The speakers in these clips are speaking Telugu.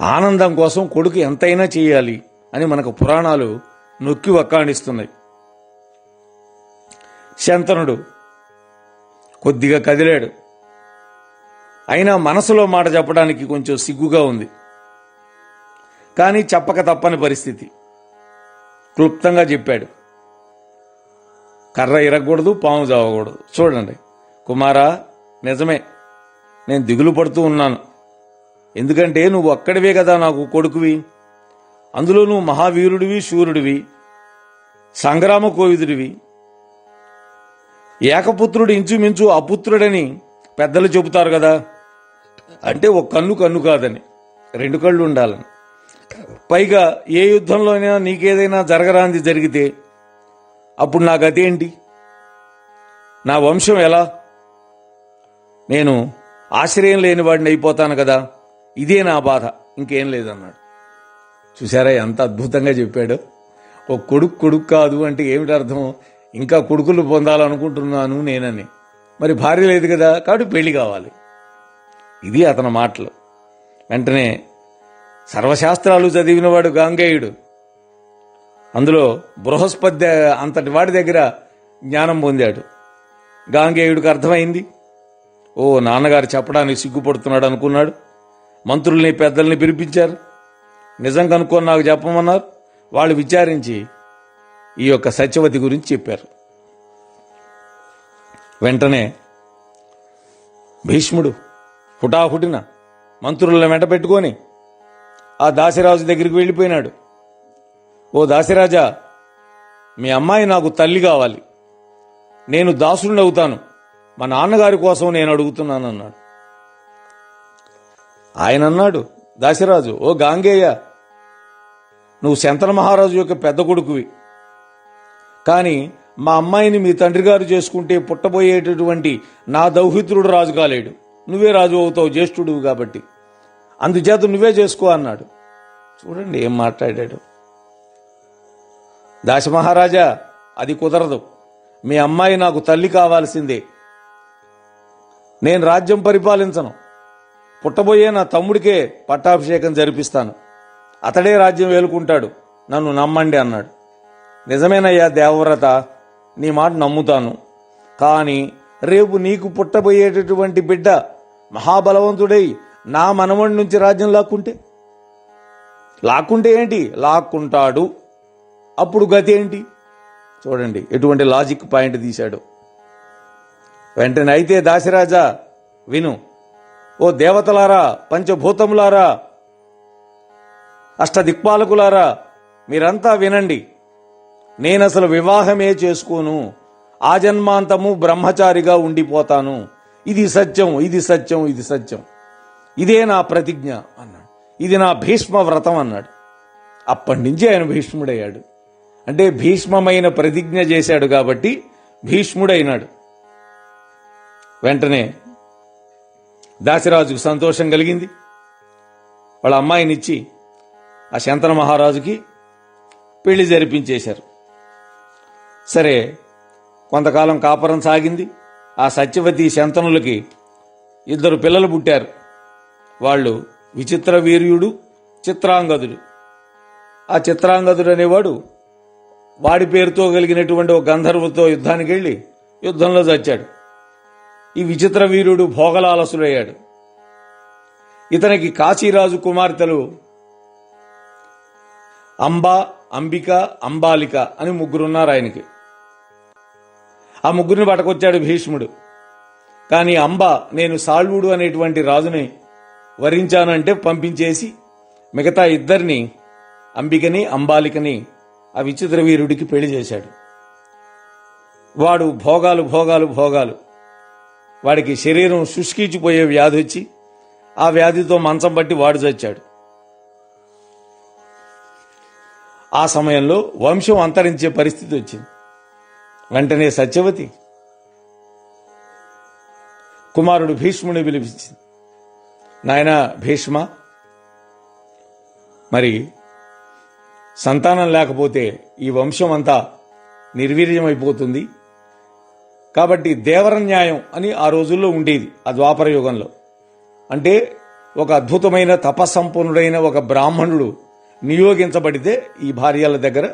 ఆనందం కోసం కొడుకు ఎంతైనా చేయాలి అని మనకు పురాణాలు నొక్కి వక్కాణిస్తున్నాయి. శంతనుడు కొద్దిగా కదిలాడు. అయినా మనసులో మాట చెప్పడానికి కొంచెం సిగ్గుగా ఉంది. కానీ చెప్పక తప్పని పరిస్థితి. క్లుప్తంగా చెప్పాడు. కర్ర ఇరగకూడదు పాము చావకూడదు. చూడండి. కుమారా నిజమే. నేను దిగులు పడుతూ ఉన్నాను. ఎందుకంటే నువ్వు ఒక్కడివే కదా నాకు కొడుకువి. అందులో నువ్వు మహావీరుడివి శూరుడివి సంగ్రామ కోవిదుడివి ఏకపుత్రుడు ఇంచుమించు అపుత్రుడని పెద్దలు చెబుతారు కదా. అంటే ఒక కన్ను కన్ను కాదని రెండు కళ్ళు ఉండాలని. పైగా ఏ యుద్ధంలోనైనా నీకేదైనా జరగరాంది జరిగితే అప్పుడు నా గతేంటి నా వంశం ఎలా? నేను ఆశ్రయం లేని వాడిని అయిపోతాను కదా. ఇదే నా బాధ ఇంకేం లేదన్నాడు. చూసారా ఎంత అద్భుతంగా చెప్పాడు? ఓ కొడుకు కొడుకు కాదు అంటే ఏమిటి అర్థం? ఇంకా కొడుకులు పొందాలనుకుంటున్నాను నేనని. మరి భార్య లేదు కదా కాబట్టి పెళ్ళి కావాలి. ఇది అతని మాటలు. వెంటనే సర్వశాస్త్రాలు చదివినవాడు గాంగేయుడు. అందులో బృహస్పతి అంతటి వాడి దగ్గర జ్ఞానం పొందాడు. గాంగేయుడికి అర్థమైంది. ఓ నాన్నగారు చెప్పడానికి సిగ్గుపడుతున్నాడు అనుకున్నాడు. మంత్రుల్ని పెద్దల్ని పిలిపించారు. నిజం కనుక్కొని నాకు చెప్పమన్నారు. వాళ్ళు విచారించి ఈ యొక్క సత్యవతి గురించి చెప్పారు. వెంటనే భీష్ముడు హుటాహుటిన మంత్రులను వెంట పెట్టుకొని ఆ దాసిరాజు దగ్గరికి వెళ్ళిపోయినాడు. ఓ దాసిరాజా మీ అమ్మాయి నాకు తల్లి కావాలి. నేను దాసుడిని అవుతాను. మా నాన్నగారి కోసం నేను అడుగుతున్నాను అన్నాడు ఆయన అన్నాడు దాసిరాజు ఓ గాంగేయ నువ్వు శంతన మహారాజు యొక్క పెద్ద కొడుకువి. కానీ మా అమ్మాయిని మీ తండ్రి గారు చేసుకుంటే పుట్టబోయేటటువంటి నా దౌహిత్రుడు రాజు కాలేడు. నువ్వే రాజు అవుతావు జ్యేష్ఠుడు కాబట్టి. అందుచేత నువ్వే చేసుకో అన్నాడు. చూడండి ఏం మాట్లాడాడు. దాసమహారాజా అది కుదరదు. మీ అమ్మాయి నాకు తల్లి కావాల్సిందే. నేను రాజ్యం పరిపాలించను. పుట్టబోయే నా తమ్ముడికే పట్టాభిషేకం జరిపిస్తాను. అతడే రాజ్యం వేలుకుంటాడు. నన్ను నమ్మండి అన్నాడు. నిజమేనయ్యా దేవవ్రత నీ మాట నమ్ముతాను. కానీ రేపు నీకు పుట్టబోయేటటువంటి బిడ్డ మహాబలవంతుడై నా మనవడి నుంచి రాజ్యం లాక్కుంటే? లాక్కుంటే ఏంటి? లాక్కుంటాడు. అప్పుడు గతి ఏంటి? చూడండి ఎటువంటి లాజిక్ పాయింట్ తీశాడు. వెంటనే అయితే దాసిరాజా విను. ఓ దేవతలారా పంచభూతములారా అష్టదిక్పాలకులారా మీరంతా వినండి. నేనసలు వివాహమే చేసుకోను. ఆజన్మాంతము బ్రహ్మచారిగా ఉండిపోతాను. ఇది సత్యం ఇది సత్యం ఇది సత్యం. ఇదే నా ప్రతిజ్ఞ అన్నాడు. ఇది నా భీష్మ వ్రతం అన్నాడు. అప్పటి నుంచి ఆయన భీష్ముడయ్యాడు. అంటే భీష్మమైన ప్రతిజ్ఞ చేశాడు కాబట్టి భీష్ముడైనాడు. వెంటనే దాసిరాజుకు సంతోషం కలిగింది. వాళ్ళ అమ్మాయినిచ్చి ఆ శంతన మహారాజుకి పెళ్ళి జరిపించేశారు. సరే కొంతకాలం కాపురం సాగింది. ఆ సత్యవతి శంతనులకి ఇద్దరు పిల్లలు పుట్టారు. వాళ్ళు విచిత్ర వీర్యుడు చిత్రాంగదుడు. ఆ చిత్రాంగదుడు అనేవాడు వాడి పేరుతో కలిగినటువంటి ఒక గంధర్వుతో యుద్ధానికి వెళ్ళి యుద్ధంలో చచ్చాడు. ఈ విచిత్ర వీరుడు భోగలాలసుడయ్యాడు. ఇతనికి కాశీరాజు కుమార్తెలు అంబ అంబిక అంబాలిక అని ముగ్గురున్నారు ఆయనకి. ఆ ముగ్గురిని పట్టుకొచ్చాడు భీష్ముడు. కానీ అంబ నేను సాల్వుడు అనేటువంటి రాజుని వరించానంటే పంపించేసి మిగతా ఇద్దరిని అంబికని అంబాలికని ఆ విచిత్ర వీరుడికి పెళ్ళి చేశాడు. వాడు భోగాలు భోగాలు భోగాలు. వాడికి శరీరం శుష్కించిపోయే వ్యాధి వచ్చి ఆ వ్యాధితో మంచం పట్టి వాడు చచ్చాడు. ఆ సమయంలో వంశం అంతరించే పరిస్థితి వచ్చింది. వెంటనే సత్యవతి కుమారుడు భీష్ముని పిలిపించింది. నాయన భీష్మ మరి సంతానం లేకపోతే ఈ వంశం అంతా నిర్వీర్యమైపోతుంది. కాబట్టి దేవర న్యాయం అని ఆ రోజుల్లో ఉండేది ఆ ద్వాపర యుగంలో. అంటే ఒక అద్భుతమైన తపసంపన్నుడైన ఒక బ్రాహ్మణుడు నియోగించబడితే ఈ భార్యల దగ్గర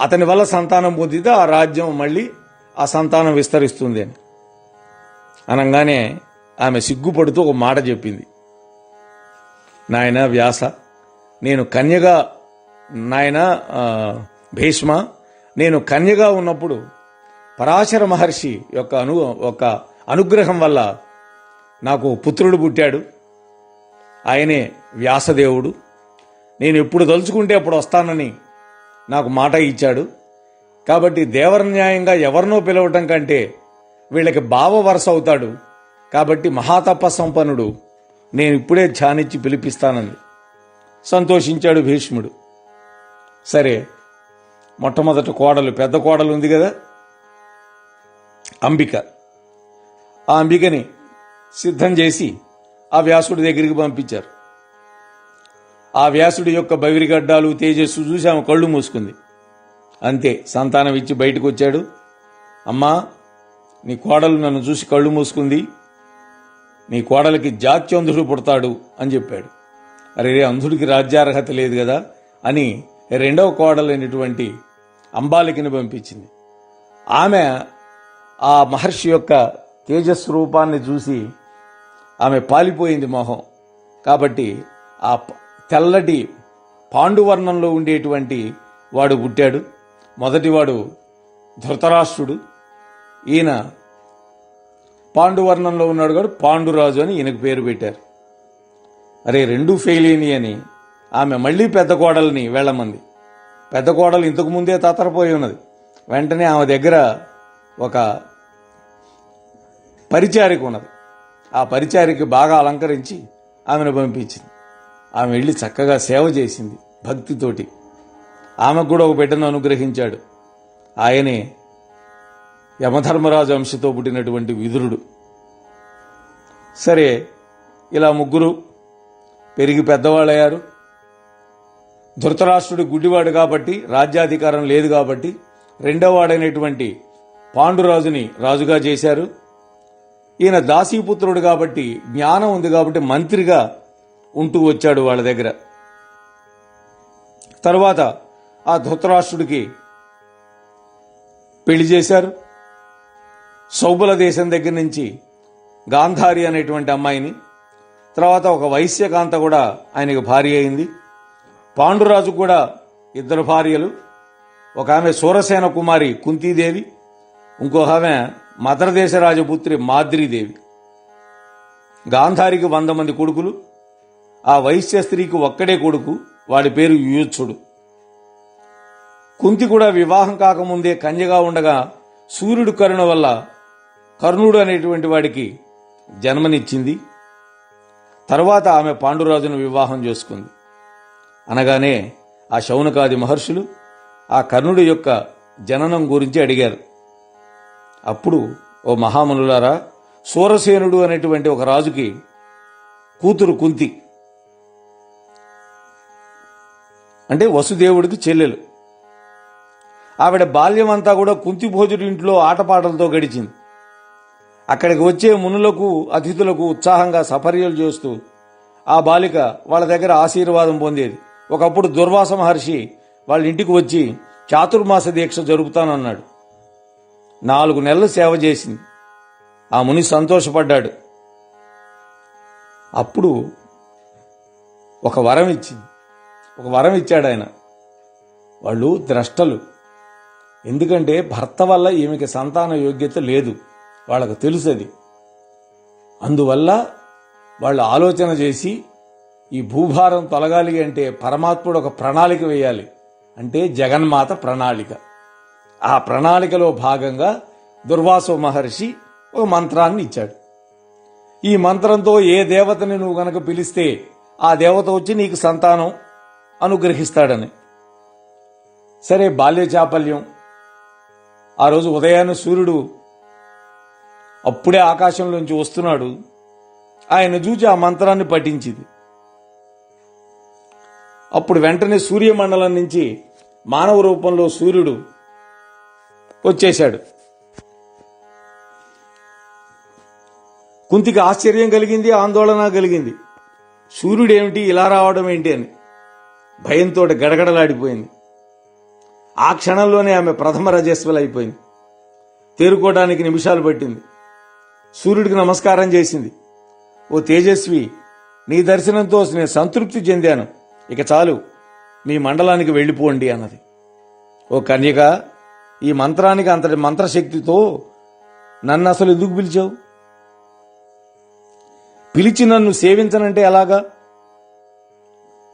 అతని వల్ల సంతానం పొందితే ఆ రాజ్యం మళ్ళీ ఆ సంతానం విస్తరిస్తుంది అని. అనగానే ఆమె సిగ్గుపడుతూ ఒక మాట చెప్పింది. నాయన వ్యాస నేను కన్యగా నాయన భీష్మ నేను కన్యగా ఉన్నప్పుడు పరాశర మహర్షి యొక్క అను ఒక అనుగ్రహం వల్ల నాకు పుత్రుడు పుట్టాడు. ఆయనే వ్యాసదేవుడు. నేను ఎప్పుడు తలుచుకుంటే అప్పుడు వస్తానని నాకు మాట ఇచ్చాడు. కాబట్టి దేవర న్యాయంగా ఎవరినో పిలవటం కంటే వీళ్ళకి బావ వరస అవుతాడు. కాబట్టి మహాతప సంపన్నుడు నేను ఇప్పుడే ధ్యానించి పిలిపిస్తానంది సంతోషించాడు భీష్ముడు. సరే మొట్టమొదటి కోడలు పెద్ద కోడలు ఉంది కదా? అంబిక. ఆ అంబికని సిద్ధం చేసి ఆ వ్యాసుడి దగ్గరికి పంపించారు. ఆ వ్యాసుడి యొక్క బవిరిగడ్డాలు తేజస్సు చూసి ఆమె కళ్ళు మూసుకుంది. అంతే సంతానం ఇచ్చి బయటకు వచ్చాడు అమ్మా నీ కోడలు నన్ను చూసి కళ్ళు మూసుకుంది. నీ కోడలికి జాత్యంధుడు పుడతాడు అని చెప్పాడు. అరే రే అంధుడికి రాజ్యార్హత లేదు కదా అని రెండవ కోడలైనటువంటి అంబాలికని పంపించింది. ఆమె ఆ మహర్షి యొక్క తేజస్ రూపాన్ని చూసి ఆమె పాలిపోయింది మొహం. కాబట్టి ఆ తెల్లటి పాండువర్ణంలో ఉండేటువంటి వాడు పుట్టాడు. మొదటివాడు ధృతరాష్ట్రుడు. ఈయన పాండువర్ణంలో ఉన్నాడు కూడా పాండురాజు అని ఈయనకు పేరు పెట్టారు. అరే రెండు ఫెయిల్ అయినాయి అని ఆమె మళ్ళీ పెద్ద కోడల్ని వెళ్ళమంది. పెద్ద కోడలు ఇంతకు ముందే తతరపోయి ఉన్నది. వెంటనే ఆమె దగ్గర ఒక పరిచారిక ఉన్నది. ఆ పరిచారిక బాగా అలంకరించి ఆమెను పంపించింది. ఆమె వెళ్ళి చక్కగా సేవ చేసింది భక్తితోటి. ఆమెకు కూడా ఒక బిడ్డను అనుగ్రహించాడు. ఆయనే యమధర్మరాజు అంశతో పుట్టినటువంటి విదురుడు. సరే ఇలా ముగ్గురు పెరిగి పెద్దవాళ్ళయ్యారు. ధృతరాష్ట్రుడు గుడ్డివాడు కాబట్టి రాజ్యాధికారం లేదు కాబట్టి రెండోవాడైనటువంటి పాండురాజుని రాజుగా చేశారు. ఈయన దాసీపుత్రుడు కాబట్టి జ్ఞానం ఉంది కాబట్టి మంత్రిగా ఉంటూ వచ్చాడు వాళ్ళ దగ్గర. తర్వాత ఆ ధృతరాష్ట్రుడికి పెళ్ళి చేశారు. సౌబల దేశం దగ్గర నుంచి గాంధారి అనేటువంటి అమ్మాయిని. తర్వాత ఒక వైశ్యకాంత కూడా ఆయనకు భార్య అయింది. పాండురాజు కూడా ఇద్దరు భార్యలు. ఒక ఆమె సూరసేన కుమారి కుంతీదేవి. ఇంకొక ఆమె మదరదేశ రాజపుత్రి మాద్రీదేవి. గాంధారికి వంద మంది కొడుకులు. ఆ వైశ్య స్త్రీకి ఒక్కడే కొడుకు. వాడి పేరు యూచుడు కుంతి కూడా వివాహం కాకముందే కన్యగా ఉండగా సూర్యుడు కరుణ వల్ల కర్ణుడు అనేటువంటి వాడికి జన్మనిచ్చింది. తర్వాత ఆమె పాండురాజును వివాహం చేసుకుంది. అనగానే ఆ శౌనకాది మహర్షులు ఆ కర్ణుడి యొక్క జననం గురించి అడిగారు. అప్పుడు ఓ మహామునులారా సూరసేనుడు అనేటువంటి ఒక రాజుకి కూతురు కుంతి. అంటే వసుదేవుడికి చెల్లెలు. ఆవిడ బాల్యం అంతా కూడా కుంతి భోజుడి ఇంట్లో ఆటపాటలతో గడిచింది. అక్కడికి వచ్చే మునులకు అతిథులకు ఉత్సాహంగా సఫర్యలు చేస్తూ ఆ బాలిక వాళ్ళ దగ్గర ఆశీర్వాదం పొందేది. ఒకప్పుడు దుర్వాస మహర్షి వాళ్ళ ఇంటికి వచ్చి చాతుర్మాస దీక్ష జరుపుతానన్నాడు. నాలుగు నెలలు సేవ చేసింది. ఆ ముని సంతోషపడ్డాడు. అప్పుడు ఒక వరం ఇచ్చింది. ఒక వరం ఇచ్చాడు ఆయన. వాళ్ళు ద్రష్టలు. ఎందుకంటే భర్త వల్ల ఈమెకి సంతాన యోగ్యత లేదు. వాళ్ళకు తెలుసు అది అందువల్ల వాళ్ళు ఆలోచన చేసి ఈ భూభారం తొలగాలి అంటే పరమాత్ముడు ఒక ప్రణాళిక వేయాలి. అంటే జగన్మాత ప్రణాళిక. ఆ ప్రణాళికలో భాగంగా దుర్వాసో మహర్షి ఒక మంత్రాన్ని ఇచ్చాడు. ఈ మంత్రంతో ఏ దేవతని నువ్వు గనక పిలిస్తే ఆ దేవత వచ్చి నీకు సంతానం అనుగ్రహిస్తాడని. సరే బాల్య చాపల్యం. ఆ రోజు ఉదయాన్నే సూర్యుడు అప్పుడే ఆకాశంలోంచి వస్తున్నాడు. ఆయన చూచి ఆ మంత్రాన్ని పఠించింది. అప్పుడు వెంటనే సూర్యమండలం నుంచి మానవ రూపంలో సూర్యుడు వచ్చేశాడు. కుంతికి ఆశ్చర్యం కలిగింది ఆందోళన కలిగింది. సూర్యుడు ఏమిటి ఇలా రావడం ఏంటి అని. భయంతో గడగడలాడిపోయింది. ఆ క్షణంలోనే ఆమె ప్రథమ రజస్వలు అయిపోయింది తేరుకోవడానికి నిమిషాలు పట్టింది. సూర్యుడికి నమస్కారం చేసింది. ఓ తేజస్వి నీ దర్శనంతో నేను సంతృప్తి చెందాను. ఇక చాలు మీ మండలానికి వెళ్ళిపోండి అన్నది. ఓ కన్యక ఈ మంత్రానికి అంతటి మంత్రశక్తితో నన్ను అసలు ఎందుకు పిలిచావు? పిలిచి నన్ను సేవించనంటే ఎలాగా?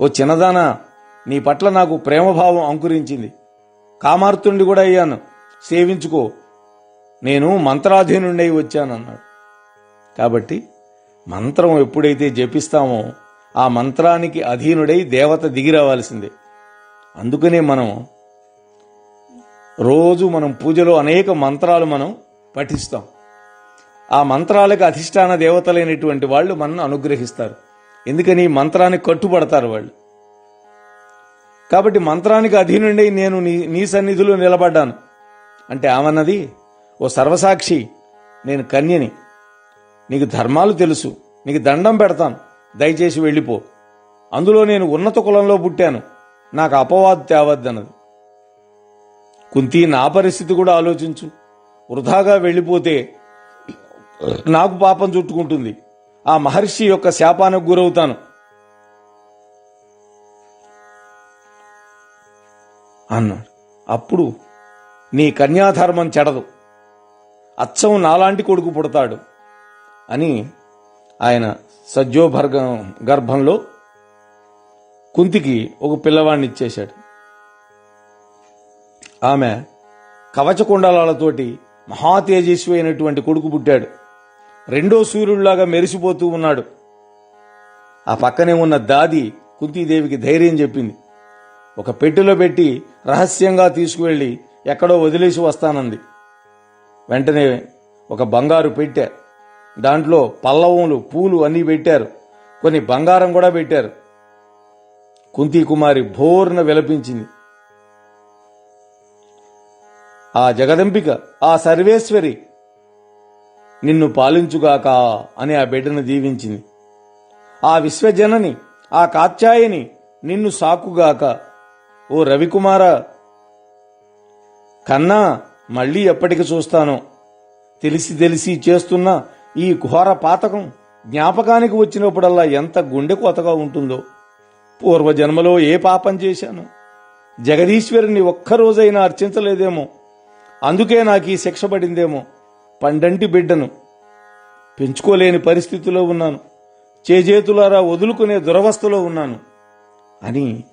ఓ చిన్నదాన నీ పట్ల నాకు ప్రేమభావం అంకురించింది. కామార్తుండి కూడా అయ్యాను. సేవించుకో. నేను మంత్రాధీనుండై వచ్చానన్నాడు. కాబట్టి మంత్రం ఎప్పుడైతే జపిస్తామో ఆ మంత్రానికి అధీనుడై దేవత దిగి రావాల్సిందే. అందుకనే మనం రోజు మనం పూజలో అనేక మంత్రాలు మనం పఠిస్తాం. ఆ మంత్రాలకు అధిష్టాన దేవతలైనటువంటి వాళ్ళు మనను అనుగ్రహిస్తారు. ఎందుకని? ఈ మంత్రానికి కట్టుబడతారు వాళ్ళు. కాబట్టి మంత్రానికి అధీనుండి నేను నీ నీ సన్నిధిలో నిలబడ్డాను. అంటే ఆమన్నది? ఓ సర్వసాక్షి నేను కన్యని. నీకు ధర్మాలు తెలుసు. నీకు దండం పెడతాను. దయచేసి వెళ్ళిపో. అందులో నేను ఉన్నత కులంలో పుట్టాను. నాకు అపవాదు తేవద్దన్నది. కుంతి నా పరిస్థితి కూడా ఆలోచించు. వృధాగా వెళ్ళిపోతే నాకు పాపం చుట్టుకుంటుంది. ఆ మహర్షి యొక్క శాపానికి గురవుతాను. అన్నాడు. అప్పుడు నీ కన్యాధర్మం చెడదు. అచ్చం నాలాంటి కొడుకు పుడతాడు అని ఆయన సజ్జోభర్గ గర్భంలో కుంతికి ఒక పిల్లవాడిని ఇచ్చేశాడు. ఆమె కవచకుండలాలతోటి మహా తేజస్వి అయినటువంటి కొడుకు పుట్టాడు. రెండో సూర్యుడిలాగా మెరిసిపోతూ ఉన్నాడు. ఆ పక్కనే ఉన్న దాది కుంతీదేవికి ధైర్యం చెప్పింది. ఒక పెట్టెలో పెట్టి రహస్యంగా తీసుకువెళ్ళి ఎక్కడో వదిలేసి వస్తానంది. వెంటనే ఒక బంగారు పెట్టె దాంట్లో పల్లవములు పూలు అన్నీ పెట్టారు. కొన్ని బంగారం కూడా పెట్టారు. కుంతీ కుమారి భోర్న విలపించింది. ఆ జగదంబిక ఆ సర్వేశ్వరి నిన్ను పాలించుగాక అని ఆ బిడ్డను దీవించింది. ఆ విశ్వజనని ఆ కాత్యాయని నిన్ను సాకుగాక. ఓ రవికుమార కన్నా మళ్ళీ ఎప్పటికి చూస్తానో? తెలిసి తెలిసి చేస్తున్న ఈ ఘోర పాతకం జ్ఞాపకానికి వచ్చినప్పుడల్లా ఎంత గుండె కొతగా ఉంటుందో? పూర్వజన్మలో ఏ పాపం చేశాను? జగదీశ్వరుని ఒక్కరోజైనా అర్చించలేదేమో? అందుకే నాకు ఈ శిక్ష పడిందేమో. పండంటి బిడ్డను. పెంచుకోలేని పరిస్థితిలో ఉన్నాను. చేజేతులారా వదులుకునే దురవస్థలో ఉన్నాను. అని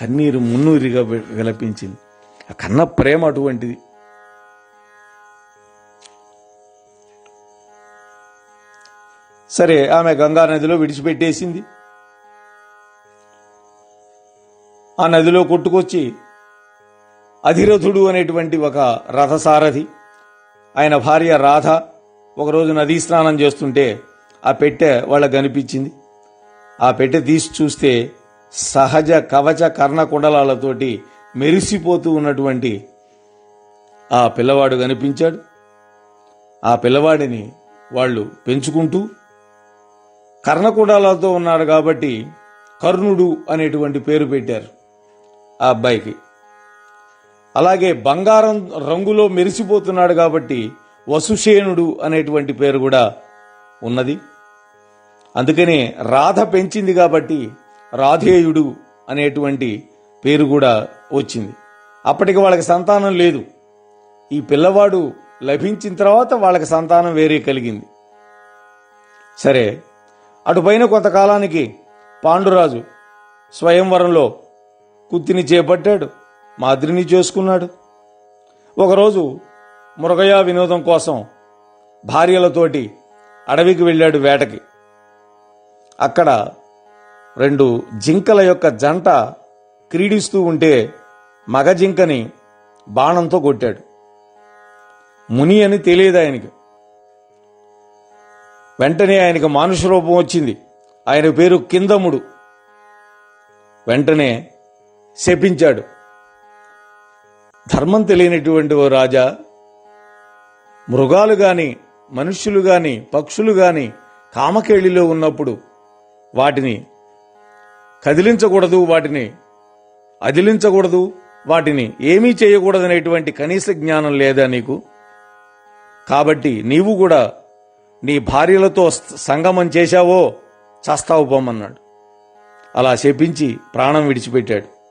కన్నీరు మున్నూరిగా విలపించింది. ఆ కన్న ప్రేమ అటువంటిది. సరే ఆమె గంగా నదిలో విడిచిపెట్టేసింది. ఆ నదిలో కొట్టుకొచ్చి అధిరథుడు అనేటువంటి ఒక రథసారథి. ఆయన భార్య రాధ ఒకరోజు నదీ స్నానం చేస్తుంటే ఆ పెట్టె వాళ్ళకు కనిపించింది. ఆ పెట్టె తీసి చూస్తే సహజ కవచ కర్ణకుండలాలతోటి మెరిసిపోతూ ఉన్నటువంటి ఆ పిల్లవాడు కనిపించాడు. ఆ పిల్లవాడిని వాళ్ళు పెంచుకుంటూ కర్ణకుండాలతో ఉన్నాడు కాబట్టి కర్ణుడు అనేటువంటి పేరు పెట్టారు ఆ అబ్బాయికి. అలాగే బంగారం రంగులో మెరిసిపోతున్నాడు కాబట్టి వసుషేనుడు అనేటువంటి పేరు కూడా ఉన్నది. అందుకనే రాధ పెంచింది కాబట్టి రాధేయుడు అనేటువంటి పేరు కూడా వచ్చింది. అప్పటికి వాళ్ళకి సంతానం లేదు. ఈ పిల్లవాడు లభించిన తర్వాత వాళ్ళకి సంతానం వేరే కలిగింది. సరే అటుపైన కొంతకాలానికి పాండురాజు స్వయంవరంలో కుత్తిని చేపట్టాడు. మాదిరిని చేసుకున్నాడు. ఒకరోజు మురగయ్య వినోదం కోసం భార్యలతోటి అడవికి వెళ్ళాడు వేటకి. అక్కడ రెండు జింకల యొక్క జంట క్రీడిస్తూ ఉంటే మగ జింకని బాణంతో కొట్టాడు. ముని అని తెలియదు ఆయనకి. వెంటనే ఆయనకు మానుష రూపం వచ్చింది. ఆయన పేరు కిందముడు. వెంటనే శపించాడు. ధర్మం తెలియనటువంటి ఓ రాజా మృగాలు గాని మనుష్యులు గాని పక్షులు గాని కామకేళిలో ఉన్నప్పుడు వాటిని కదిలించకూడదు వాటిని అదిలించకూడదు వాటిని ఏమీ చేయకూడదనేటువంటి కనీస జ్ఞానం లేదా నీకు? కాబట్టి నీవు కూడా నీ భార్యలతో సంగమం చేశావో చస్తావు పొమ్మన్నాడు అలా శపించి ప్రాణం విడిచిపెట్టాడు.